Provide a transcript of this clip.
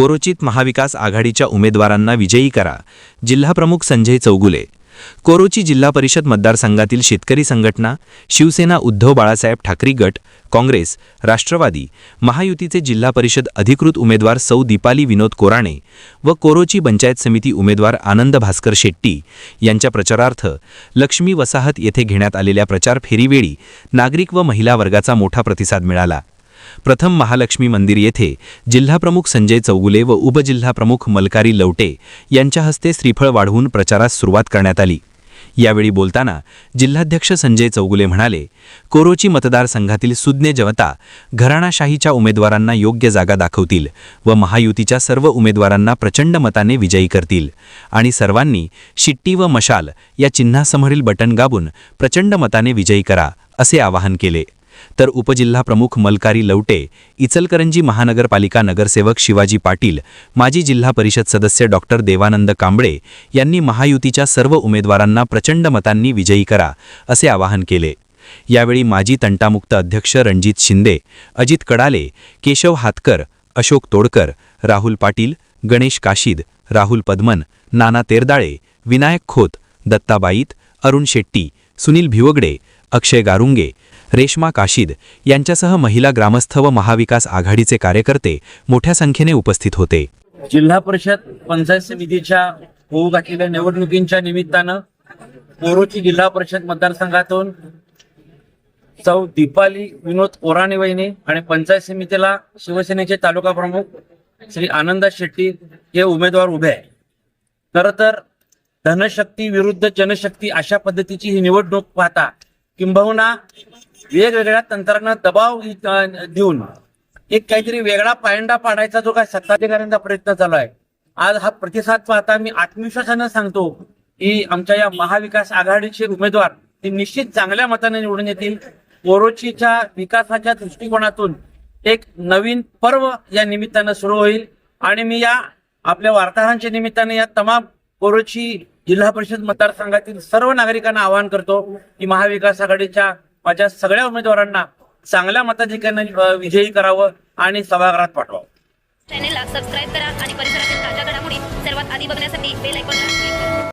कोरोचित महाविकास आघाडीच्या उमेदवारांना विजयी करा. जिल्हाप्रमुख संजय चौगुले. कोरोची जिल्हा परिषद मतदारसंघातील शेतकरी संघटना शिवसेना उद्धव बाळासाहेब ठाकरे गट काँग्रेस राष्ट्रवादी महायुतीचे जिल्हा परिषद अधिकृत उमेदवार सौ दीपाली विनोद कोराणे व कोरोची पंचायत समिती उमेदवार आनंद भास्कर शेट्टी यांच्या प्रचारार्थ लक्ष्मी वसाहत येथे घेण्यात आलेल्या प्रचार फेरीवेळी नागरिक व महिला वर्गाचा मोठा प्रतिसाद मिळाला. प्रथम महालक्ष्मी मंदिर येथे जिल्हाप्रमुख संजय चौगुले व उपजिल्हाप्रमुख मलकारी लवटे यांच्या हस्ते श्रीफळ वाढवून प्रचारास सुरुवात करण्यात आली. यावेळी बोलताना जिल्हाध्यक्ष संजय चौगुले म्हणाले कोरोची मतदारसंघातील सुज्ञ जनता घराणाशाहीच्या उमेदवारांना योग्य जागा दाखवतील व महायुतीच्या सर्व उमेदवारांना प्रचंड मताने विजयी करतील आणि सर्वांनी शिट्टी व मशाल या चिन्हासमोरील बटन गाबून प्रचंड मताने विजयी करा असे आवाहन केले. तर उपजिल्हाप्रमुख मलकारी लवटे इचलकरंजी महानगरपालिका नगरसेवक शिवाजी पाटील माजी जिल्हा परिषद सदस्य डॉक्टर देवानंद कांबळे यांनी महायुतीच्या सर्व उमेदवारांना प्रचंड मतांनी विजयी करा असे आवाहन केले. यावेळी माजी तंटामुक्त अध्यक्ष रणजित शिंदे अजित कडाले केशव हातकर अशोक तोडकर राहुल पाटील गणेश काशीद राहुल पद्मन नाना तेरदाळे विनायक खोत दत्ता बाईत अरुण शेट्टी सुनील भिवगडे अक्षय गारुंगे रेश्मा काशीद यांच्यासह महिला ग्रामस्थ व महाविकास आघाडीचे कार्यकर्ते मोठ्या संख्येने उपस्थित होते. जिल्हा परिषद पंचायत समितीच्या होऊ घातलेल्या निवडणुकींच्या निमित्तानं कोरोची जिल्हा परिषद मतदारसंघातून चौ दीपाली विनोद ओराणे वहिनी आणि पंचायत समितीला शिवसेनेचे तालुका प्रमुख श्री आनंद शेट्टी हे उमेदवार उभे आहे खर तर धनशक्ती विरुद्ध जनशक्ती अशा पद्धतीची ही निवडणूक पाहता किंबहुना वेगवेगळ्या तंत्रांना दबाव देऊन एक काहीतरी वेगळा पायंडा पाडायचा जो काय सत्ताधिकाऱ्यांचा प्रयत्न चालू आहे. आज हा प्रतिसाद पाहता मी आत्मविश्वासानं सांगतो की आमच्या या महाविकास आघाडीचे उमेदवार ते निश्चित चांगल्या मताने निवडून येतील. कोरोचीच्या विकासाच्या दृष्टिकोनातून एक नवीन पर्व या निमित्तानं सुरू होईल. आणि मी या आपल्या वार्ताहरांच्या निमित्ताने या तमाम कोरोची जिल्हा परिषद मतदारसंघातील सर्व नागरिकांना आवाहन करतो की महाविकास आघाडीच्या माझ्या सगळ्या उमेदवारांना चांगल्या मताधिकाऱ्यांनी विजयी करावं आणि सभागृहात पाठवावं. चॅनेलला सबस्क्राईब करा आणि परिसरातील ताज्या घडामोडी सर्वात आधी बघण्यासाठी बेल ऐकून